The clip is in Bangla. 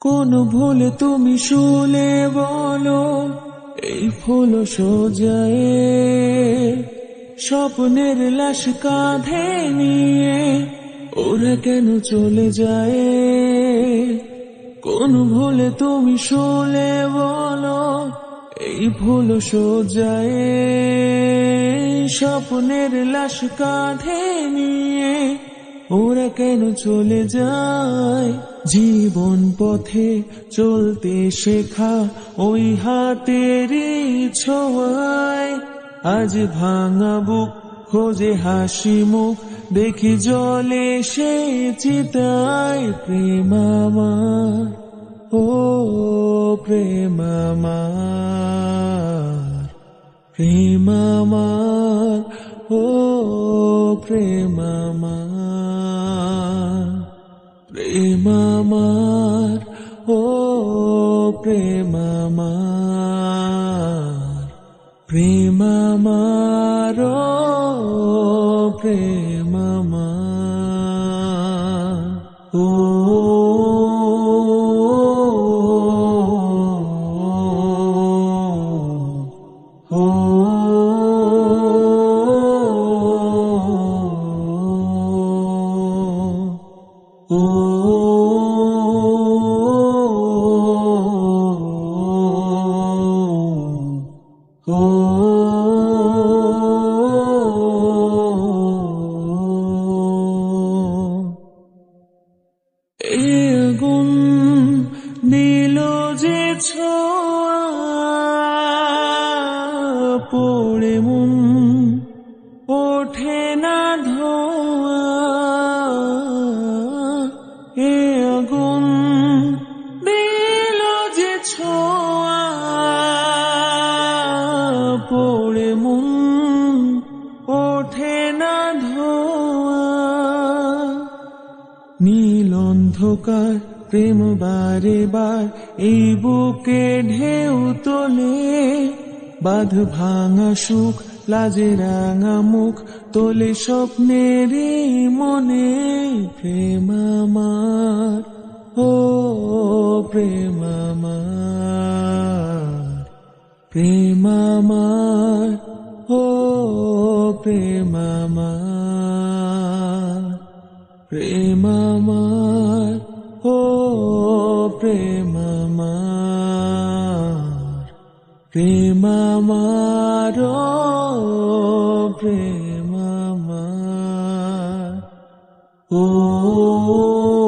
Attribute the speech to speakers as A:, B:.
A: কোন ভুলে তুমি শুলে বলো, এই ফুল সোজায়ে। স্বপ্নের লাশ কাঁধে নিয়ে ওরা কেন চলে যায়? কোন ভুলে তুমি শুলে বলো, এই ভুল সোজায়ে। স্বপ্নের লাশ কাঁধে নিয়ে ওরা কেন চলে যায়? জীবন পথে চলতে শেখা ওই হাতেরই ছোঁয়ায়। আজ ভাঙা বুক, খোঁজে হাসি মুখ, দেখি জলে সে চিতায় প্রেম আমার ও প্রেম আমার প্রেম আমার ও প্রেম আমার প্রেম আমার ও প্রেম আমার প্রেম আমার ও প্রেম আমার ও ও পড়ে মন, ওঠে না ধোয়া, এ আগুন নীল যে ছোঁয়া। পড়ে মন, ওঠে না ধোয়া, নীল অন্ধকার প্রেম বারে বার এই বুকে ঢেউ তোলে। বাঁধ ভাঙা সুখ, লাজে রাঙা মুখ, তোলে স্বপ্নের মনে। প্রেম আমার, ও প্রেম আমার প্রেম আমার, ও প্রেম আমার প্রেম আমার। ও প্রেম আমার প্রেম আমার ও প্রেম আমার ও ও